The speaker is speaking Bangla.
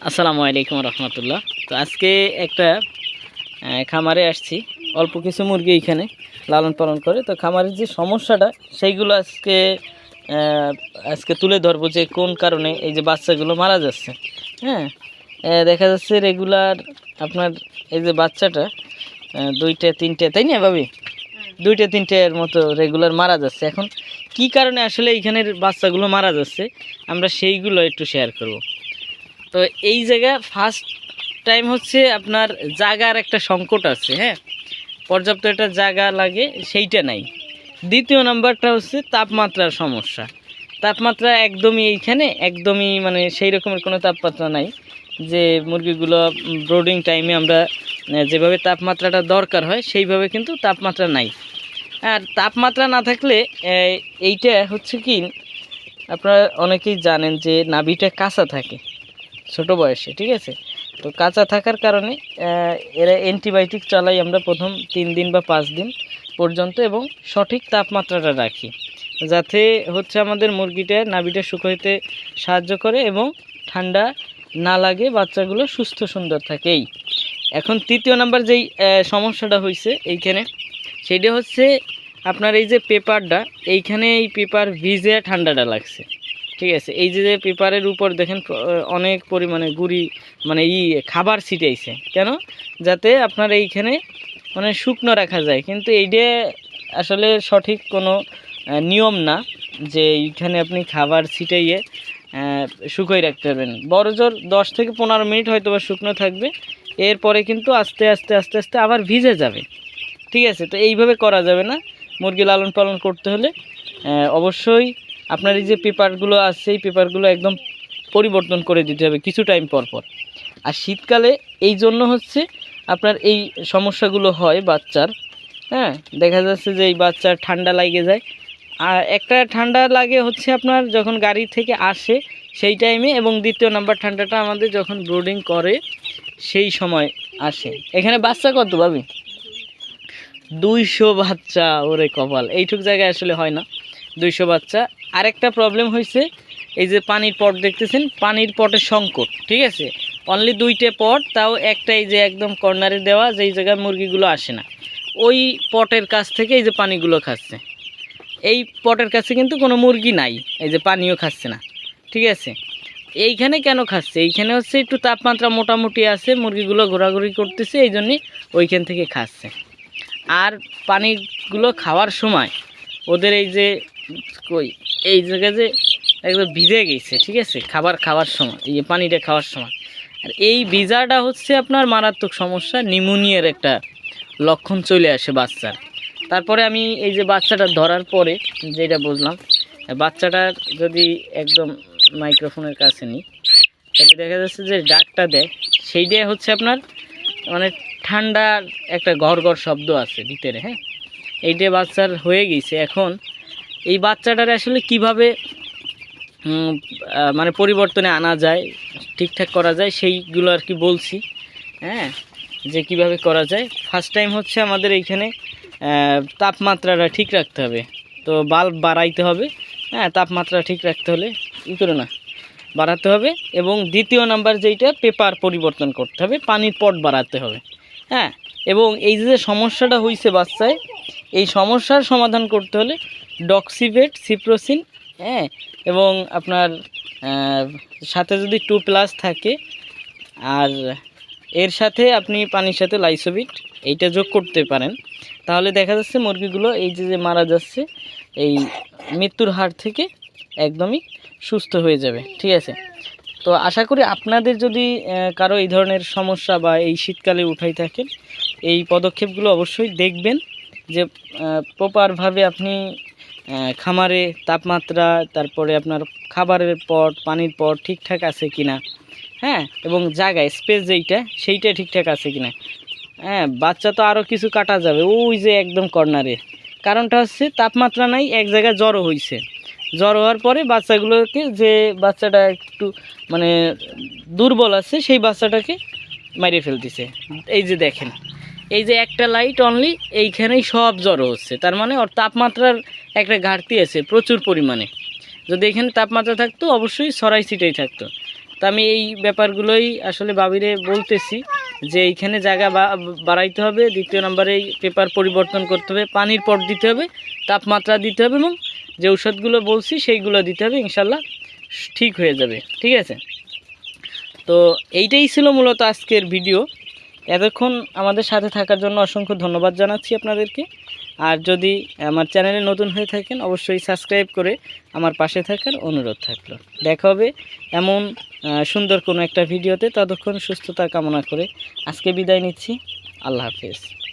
আসসালামু আলাইকুম রহমতুল্লাহ। তো আজকে একটা খামারে আসছি। অল্প কিছু মুরগি এখানে লালন পালন করে। তো খামারের যে সমস্যাটা সেইগুলো আজকে আজকে তুলে ধরবো যে কোন কারণে এই যে বাচ্চাগুলো মারা যাচ্ছে। হ্যাঁ? দেখা যাচ্ছে রেগুলার আপনার এই যে বাচ্চাটা দুইটা তিনটে তাই না ভাবি? দুইটা তিনটের মতো রেগুলার মারা যাচ্ছে। এখন কি কারণে আসলে এইখানের বাচ্চাগুলো মারা যাচ্ছে? আমরা সেইগুলো একটু শেয়ার করব। তো এই জায়গা ফার্স্ট টাইম হচ্ছে আপনার জায়গার একটা সংকট আছে হ্যাঁ? পর্যাপ্ত একটা জায়গা লাগে, সেইটা নাই। দ্বিতীয় নাম্বারটা হচ্ছে তাপমাত্রার সমস্যা। তাপমাত্রা একদমই এইখানে, একদমই মানে সেই রকমের কোনো তাপমাত্রা নাই যে মুরগিগুলো ব্রোডিং টাইমে আমরা যেভাবে তাপমাত্রাটা দরকার হয়, সেইভাবে কিন্তু তাপমাত্রা নাই। আর তাপমাত্রা না থাকলে এইটা হচ্ছে কি, আপনারা অনেকেই জানেন যে নাভিটা কাঁচা থাকে। ছোট বয়সে, ঠিক আছে? তো কাঁচা থাকার কারণে এরা অ্যান্টিবায়োটিক চালাই আমরা প্রথম তিন দিন বা পাঁচ দিন পর্যন্ত এবং সঠিক তাপমাত্রাটা রাখি। যাতে হচ্ছে আমাদের মুরগিটা নাভিটা শুকোইতে সাহায্য করে এবং ঠান্ডা না লাগে, বাচ্চাগুলো সুস্থ সুন্দর থাকে। এই। এখন তৃতীয় নাম্বার যেই সমস্যাটা হয়েছে এইখানে সেইটা হচ্ছে আপনার এই যে পেপারটা, এইখানে এই পেপার ভিজে ঠান্ডাটা লাগছে। ঠিক আছে, এই যে পেপারের উপর দেখেন অনেক পরিমাণে গুড়ি মানে ই, খাবার ছিটাইছে। কেন? যাতে আপনার এইখানে মানে শুকনো রাখা যায়। কিন্তু এইটা আসলে সঠিক কোনো নিয়ম না যে এইখানে আপনি খাবার ছিটাইয়ে শুকোই রাখতে পারবেন। বড় জোর দশ থেকে পনেরো মিনিট হয়তো বা শুকনো থাকবে। এরপরে কিন্তু আস্তে আস্তে আস্তে আস্তে আবার ভিজে যাবে। ঠিক আছে? তো এইভাবে করা যাবে না। মুরগি লালন পালন করতে হলে অবশ্যই আপনার এই যে পেপারগুলো আছে এই পেপারগুলো একদম পরিবর্তন করে দিতে হবে কিছু টাইম পর পর। আর শীতকালে এই জন্য হচ্ছে আপনার এই সমস্যাগুলো হয় বাচ্চার। হ্যাঁ দেখা যাচ্ছে যে এই বাচ্চার ঠান্ডা লাগে যায়। আর একটা ঠান্ডা লাগে হচ্ছে আপনার যখন গাড়ি থেকে আসে সেই টাইমে এবং দ্বিতীয় নাম্বার ঠান্ডাটা আমাদের যখন ব্রোডিং করে সেই সময় আসে। এখানে বাচ্চা কত পাবি দুইশো বাচ্চা ওরে কপাল। এইটুক জায়গায় আসলে হয় না। দুইশো বাচ্চা। আরেকটা প্রবলেম হয়েছে এই যে পানির পট দেখতেছেন, পানির পটের সংকট, ঠিক আছে? অনলি দুইটে পট, তাও একটা এই যে একদম কর্নারে দেওয়া, যেই জায়গায় মুরগিগুলো আসে না। ওই পটের কাছ থেকে এই যে পানিগুলো খাচ্ছে। এই পটের কাছে কিন্তু কোনো মুরগি নাই, এই যে পানিও খাচ্ছে না, ঠিক আছে? এইখানে কেন খাচ্ছে? এইখানে হচ্ছে একটু তাপমাত্রা মোটামুটি আছে, মুরগিগুলো ঘোরাঘুরি করতেছে, এই জন্যে ওইখান থেকে খাচ্ছে। আর পানিগুলো খাওয়ার সময় ওদের এই যে কই, এই জায়গায় যে একদম ভিজে গেছে, ঠিক আছে? খাবার খাওয়ার সময়, এই পানিটা খাওয়ার সময়। আর এই ভিজাটা হচ্ছে আপনার মারাত্মক সমস্যা নিউমোনিয়ার একটা লক্ষণ চলে আসে বাচ্চার। তারপরে আমি এই যে বাচ্চাটা ধরার পরে, যেটা বুঝলাম বাচ্চাটার যদি একদম মাইক্রোফোনের কাছে নিই, তাহলে দেখা যাচ্ছে যে ডাকটা দেয়, সেইটাই হচ্ছে আপনার মানে ঠান্ডার একটা ঘর ঘর শব্দ আছে ভিতরে হ্যাঁ? এইটা বাচ্চার হয়ে গেছে। এখন এই বাচ্চাটার আসলে কীভাবে মানে পরিবর্তনে আনা যায়, ঠিকঠাক করা যায়, সেইগুলো আর কি বলছি হ্যাঁ যে কীভাবে করা যায়। ফার্স্ট টাইম হচ্ছে আমাদের এইখানে তাপমাত্রাটা ঠিক রাখতে হবে। তো বাল্ব বাড়াইতে হবে হ্যাঁ তাপমাত্রা ঠিক রাখতে হলে ই করে না, বাড়াতে হবে এবং দ্বিতীয় নাম্বার যেইটা, পেপার পরিবর্তন করতে হবে, পানির পট বাড়াতে হবে হ্যাঁ এবং এই যে সমস্যাটা হয়েছে বাচ্চায়, এই সমস্যার সমাধান করতে হলে ডক্সিভেট সিপ্রোসিন হ্যাঁ? এবং আপনার সাথে যদি টু প্লাস থাকে, আর এর সাথে আপনি পানির সাথে লাইসোবিট এইটা যোগ করতে পারেন। তাহলে দেখা যাচ্ছে মুরগিগুলো এই যে যে মারা যাচ্ছে, এই মৃত্যুর হার থেকে একদমই সুস্থ হয়ে যাবে, ঠিক আছে? তো আশা করি আপনাদের যদি কারও এই ধরনের সমস্যা বা এই শীতকালে উঠাই থাকেন, এই পদক্ষেপগুলো অবশ্যই দেখবেন যে প্রপারভাবে আপনি খামারে তাপমাত্রা, তারপরে আপনার খাবারের পট, পানির পট ঠিকঠাক আছে কিনা? হ্যাঁ এবং জায়গায় স্পেস যেইটা, সেইটা ঠিকঠাক আছে কিনা? হ্যাঁ বাচ্চা তো আরও কিছু কাটা যাবে, ওই যে একদম কর্নারে কারণটা হচ্ছে তাপমাত্রা নাই, এক জায়গায় জ্বরও হয়েছে জ্বর হওয়ার পরে বাচ্চাগুলোকে যে বাচ্চাটা একটু মানে দুর্বল আছে, সেই বাচ্চাটাকে মারিয়ে ফেলতেছে। এই যে দেখেন এই যে একটা লাইট অনলি এইখানেই সব জ্বর হচ্ছে। তার মানে ওর তাপমাত্রার একটা ঘাটতি আছে প্রচুর পরিমাণে। যদি এখানে তাপমাত্রা থাকতো, অবশ্যই সরাই সিটেই থাকতো। তো আমি এই ব্যাপারগুলোই আসলে বাবিরে বলতেছি যে এইখানে জায়গা বাড়াইতে হবে, দ্বিতীয় নম্বরে এই পেপার পরিবর্তন করতে হবে, পানির পট দিতে হবে, তাপমাত্রা দিতে হবে এবং যে ঔষধগুলো বলছি সেইগুলো দিতে হবে, ইনশাল্লাহ ঠিক হয়ে যাবে। ঠিক আছে? তো এইটাই ছিল মূলত আজকের ভিডিও এতক্ষণ আমাদের সাথে থাকার জন্য অসংখ্য ধন্যবাদ জানাচ্ছি আপনাদেরকে। আর যদি আমার চ্যানেলে নতুন হয়ে থাকেন, অবশ্যই সাবস্ক্রাইব করে আমার পাশে থাকার অনুরোধ থাকল। দেখা হবে এমন সুন্দর কোনো একটা ভিডিওতে। ততক্ষণ সুস্থতা কামনা করে আজকে বিদায় নিচ্ছি। আল্লাহ হাফেজ।